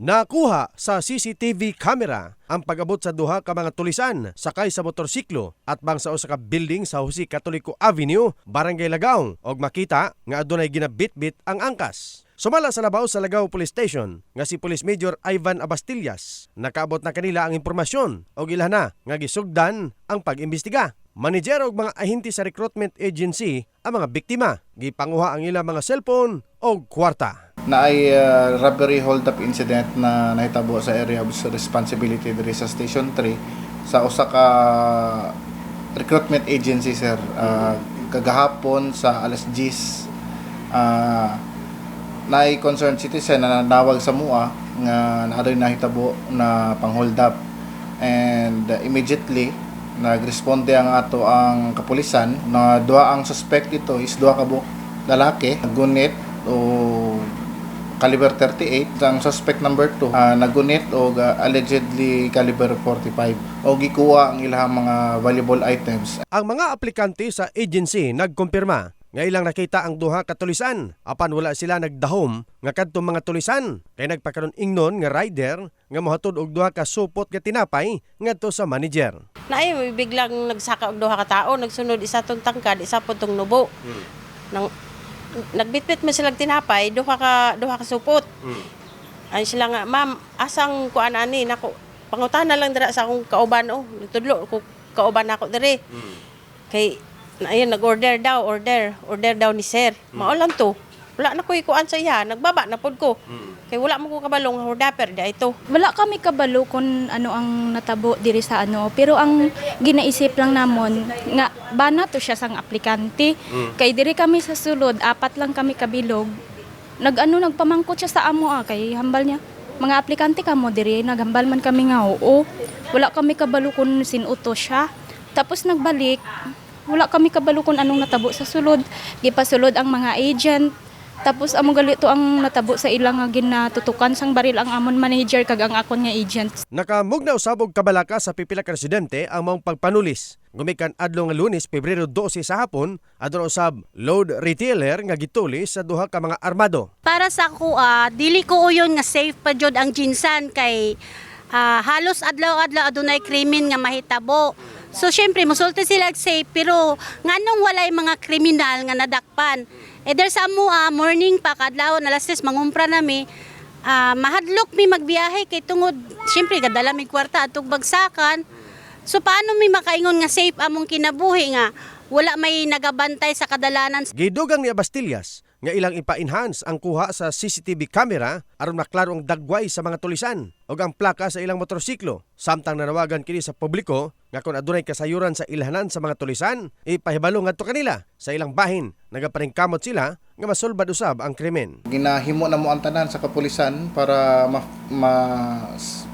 Nakuha sa CCTV camera ang pag-abot sa duha ka mga tulisan sakay sa motorsiklo at bang sa usa ka building sa Jose Catolico Avenue, Barangay Lagaw og makita nga adunay ginabitbit ang angkas. Sumala sa labaw sa Lagaw Police Station nga si Police Major Ivan Abastillas nakaabot na kanila ang impormasyon og ilha na nga gisugdan ang pag-imbestiga. Manager og mga ahinti sa recruitment agency ang mga biktima. Gipanguha ang ilang mga cellphone og kwarta. Na ay uh, robbery hold-up incident na nahitabo sa area of responsibility diri sa Station 3 sa usa ka recruitment agency sir. Uh, kagahapon sa alas 10 uh, na concerned citizen na nanawag sa MUA nga naadoy nahitabo na pang hold up. And uh, immediately nagresponde ang ato ang kapulisan na duha ang suspect dito is duha ka lalaki. Gunit o caliber 38 ang suspect number 2 uh, nagunit o uh, allegedly caliber 45 o gikuha ang ilang mga valuable items. Ang mga aplikante sa agency nagkumpirma nga ilang nakita ang duha ka tulisan. Apan wala sila nagdahom nga kadtong mga tulisan. Kay nagpakaron ingnon nga rider nga mohatod og duha ka supot nga tinapay ngadto sa manager. Naay biglang nagsaka og duha ka tawo, nagsunod isa tong tangkad, isa po tong nubo. Nang nagbitbit man sila og tinapay, duha ka duha ka supot. Ay sila nga, ma'am, asang kuan ani nako. Pangutana lang dira sa akong kauban oh. Tudlo ko kauban nako diri. Kay na ayun nag-order daw, order, order daw ni sir. Mao lang to. Wala na ko ikuan sa iya, nagbaba na pod ko. Kay wala mo ko kabalong hordaper di ito. Wala kami kabalo kung ano ang natabo diri sa ano, pero ang ginaisip lang namon nga bana to siya sang aplikante. Kay diri kami sa sulod, apat lang kami kabilog. Nag-ano nagpamangkot siya sa amo ah, kay hambal niya. Mga aplikante kamo diri, naghambal man kami nga oo. Wala kami kabalo kung sinuto siya. Tapos nagbalik, wala kami kabalo kung anong natabo sa sulod. Gipasulod ang mga agent, tapos among galito ang natabo sa ilang nga ginatutukan sang baril ang amon manager kag ang akon nga agent. Nakamugna usabog kabalaka sa pipila ka residente ang mong pagpanulis. Gumikan adlaw nga Lunes, Pebrero 12 sa hapon, adto usab load retailer nga gitulis sa duha ka mga armado. para sa kuha, dili ko uyon nga safe pa jud ang jinsan kay ah, halos adlaw-adlaw adunay krimen nga mahitabo. So syempre musulti sila safe pero nganong walay mga kriminal nga nadakpan. Eh there sa mua morning pa kadlaw alas 6 mangumpra nami ah, mahadlok mi magbiyahe kay tungod syempre gadala mi kwarta atog bagsakan. So paano mi makaingon nga safe among kinabuhi nga wala may nagabantay sa kadalanan Gidugang ni Abastillas nga ilang ipa-enhance ang kuha sa CCTV camera aron maklaro ang dagway sa mga tulisan ug ang plaka sa ilang motorsiklo. Samtang nanawagan kini sa publiko nga kung adunay kasayuran sa ilhanan sa mga tulisan, ipahibalo ngadto kanila sa ilang bahin. Nagaparingkamot sila nga masulbad usab ang krimen. ginahimo na mo ang tanan sa kapulisan para ma, ma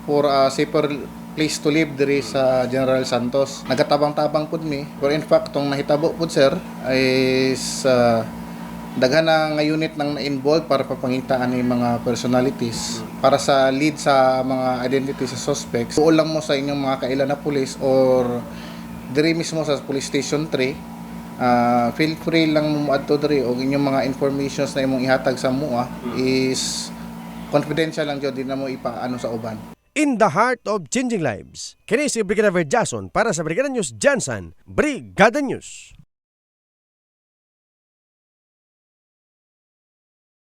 for a safer place to live diri sa General Santos. Nagatabang-tabang pud mi. For in fact, tong nahitabo pud sir is uh, daghan na nga unit nang na-involve para papangitaan ni mga personalities para sa lead sa mga identity sa suspects. Tuol lang mo sa inyong mga kailan na police or diri mismo sa police station 3 Ah, feel free lang mo adto diri og inyong mga informations na imong ihatag sa mua is confidential lang jud di na mo ipaano sa uban. In the heart of changing lives, kini si Brigadier Jason para sa Brigada News Jansan, Brigada News.